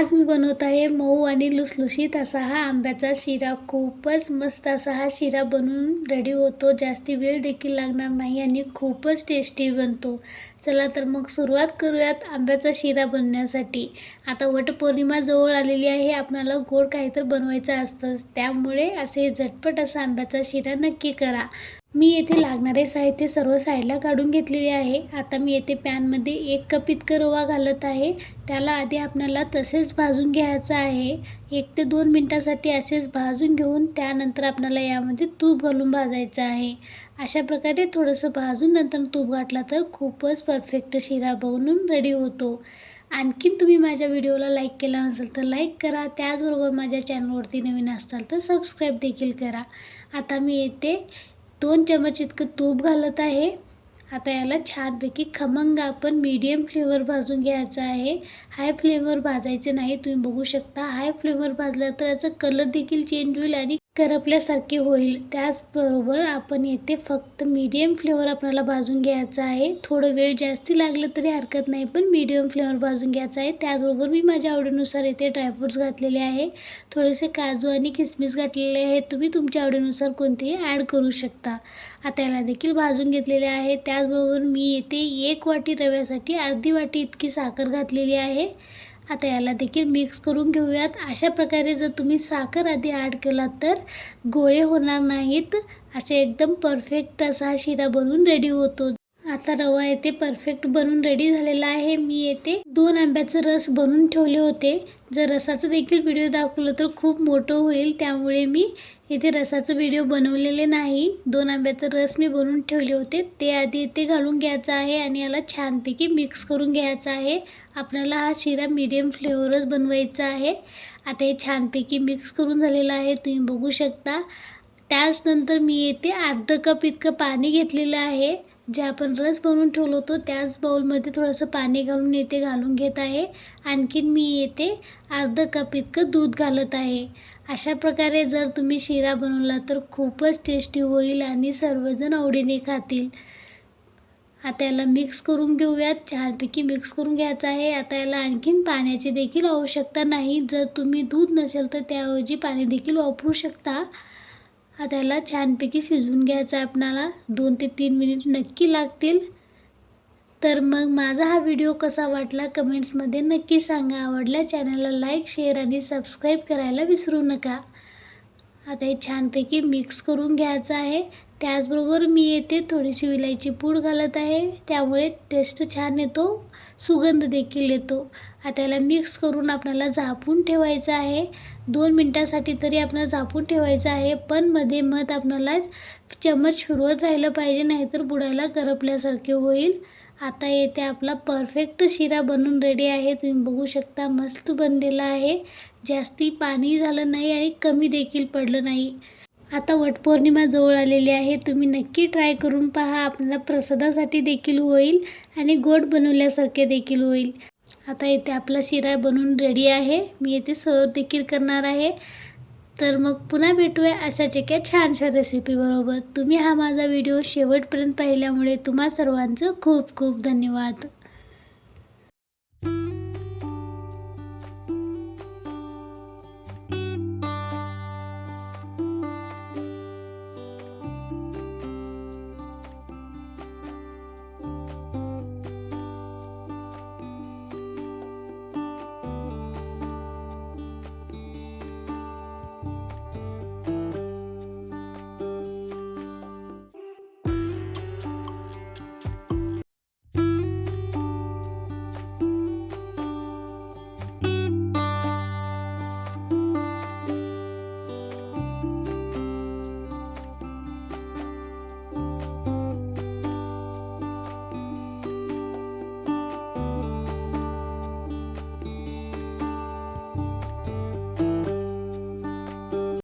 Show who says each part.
Speaker 1: आज मी बनवत आहे मऊ आणि लुसलुशीत असा हा आंब्याचा शिरा. खूपच मस्त असा हा शिरा बनून रेडी होतो. जास्ती वेळ देखील लागणार नाही आणि खूपच टेस्टी बनतो. चला तर मग सुरुवात करूयात आंब्याचा शिरा बनवण्यासाठी आता वटपौर्णिमा जवळ आलेली आहे. आपणाला गोड काहीतरी बनवायचं असतंच. त्यामुळे असे झटपट असा आंब्याचा शिरा नक्की करा. मी येथे लागणारे साहित्य सर्व साईडला काढून घेतलेले आहे. आता मी येथे पॅनमध्ये एक कप इतकं रवा घालत आहे. त्याला आधी आपल्याला तसेच भाजून घ्यायचं आहे. एक ते दोन मिनटासाठी असेच भाजून घेऊन त्यानंतर आपल्याला यामध्ये तूप घालून भाजायचं आहे. अशा प्रकारे थोडंसं भाजून नंतर तूप घातला तर खूपच परफेक्ट शिरा बनून रेडी होतो. आणखीन तुम्ही माझ्या व्हिडिओला लाईक केला नसेल तर लाईक करा. त्याचबरोबर माझ्या चॅनलवरती नवीन असाल तर सबस्क्राईब देखील करा. आता मी येते दोन चमच इतकं तूप घालत आहे. आता याला छानपैकी खमंग आपण मीडियम फ्लेवर भाजून घ्यायचा आहे. हाय फ्लेवर भाजायचे नाही तुम्ही बघू शकता. हाय फ्लेवर भाजलं तर याचा कलर देखील चेंज होईल आणि करपल्यासारखे होईल. त्याचबरोबर आपण येथे फक्त मीडियम फ्लेवर आपल्याला भाजून घ्यायचा आहे. थोडं वेळ जास्ती लागलं तरी हरकत नाही पण मीडियम फ्लेवर भाजून घ्यायचा आहे. त्याचबरोबर मी माझ्या आवडीनुसार येथे ड्रायफ्रूट्स घातलेले आहे. थोडेसे काजू आणि किसमिस घातलेले आहेत. तुम्ही तुमच्या आवडीनुसार कोणतेही ॲड करू शकता. आता याला देखील भाजून घेतलेले आहे. त्याचबरोबर मी येथे एक वाटी रव्यासाठी अर्धी वाटी इतकी साखर घातलेली आहे. आता याला देखील मिक्स करून घेऊयात. अशा प्रकारे जर तुम्ही साखर आधी ॲड केलात तर गोळे होणार नाहीत. असे एकदम परफेक्ट असा हा शिरा बनवून रेडी होतो. आता रवा येथे परफेक्ट बनून रेडी झालेला आहे. मी येते दोन आंब्याचं रस बनवून ठेवले होते. जर रसाचं देखील व्हिडिओ दाखवलं तर खूप मोठं होईल. त्यामुळे मी येथे रसाचं व्हिडिओ बनवलेले नाही. दोन आंब्याचं रस मी बनवून ठेवले होते. ते आधी इथे घालून घ्यायचं आहे आणि याला छानपैकी मिक्स करून घ्यायचं आहे. आपल्याला हा शिरा मीडियम फ्लेवरच बनवायचा आहे. आता हे छानपैकी मिक्स करून झालेलं आहे. तुम्ही बघू शकता. त्याचनंतर मी येते अर्ध कप इतकं पाणी घेतलेलं आहे. जे आपण रस बनवून ठेवलं होतो त्याच बाऊलमध्ये थोडंसं पाणी घालून येते घालून घेत आहे. आणखीन मी येते अर्धं कप इतकं दूध घालत आहे. अशा प्रकारे जर तुम्ही शिरा बनवला तर खूपच टेस्टी होईल आणि सर्वजण आवडीने खातील. आता याला मिक्स करून घेऊयात. छानपैकी मिक्स करून घ्यायचं आहे. आता याला आणखीन पाण्याची देखील आवश्यकता नाही. जर तुम्ही दूध नसेल तर त्याऐवजी पाणी देखील वापरू शकता. आता याला छानपैकी शिजवून घ्यायचं आहे आपणाला. दोन ते तीन मिनिट नक्की लागतील. तर मग माझा हा व्हिडिओ कसा वाटला कमेंट्समध्ये नक्की सांगा. आवडला चॅनलला लाईक शेअर आणि सबस्क्राईब करायला विसरू नका. आता हे छानपैकी मिक्स करून घ्यायचं आहे. त्याचबरोबर मी येथे थोडीशी विलायची पूड घालत आहे. त्यामुळे टेस्ट छान येतो सुगंध देखील येतो. आता याला मिक्स करून आपल्याला झापून ठेवायचं आहे. दोन मिनटासाठी तरी आपल्याला झापून ठेवायचं आहे पण मध्ये मध आपल्याला चम्मच फिरवत राहिलं पाहिजे नाहीतर बुडायला करपल्यासारखे होईल. आता येथे आपला परफेक्ट शिरा बनून रेडी आहे. तुम्ही बघू शकता मस्त बनलेला आहे. जास्ती पाणी झालं नाही आणि कमी देखील पडलं नाही. आता वटपौर्णिमा जवळ आलेली आहे. तुम्ही नक्की ट्राय करून पहा. आपल्याला प्रसादासाठी देखील होईल आणि गोड बनवल्यासारखे देखील होईल. आता इथे आपला शिरा बनवून रेडी आहे. मी येथे सर्व देखील करणार आहे. तर मग पुन्हा भेटूया अशाच एका छानशा रेसिपीबरोबर तुम्ही हा माझा व्हिडिओ शेवटपर्यंत पाहिल्यामुळे तुम्हा सर्वांचं खूप खूप धन्यवाद.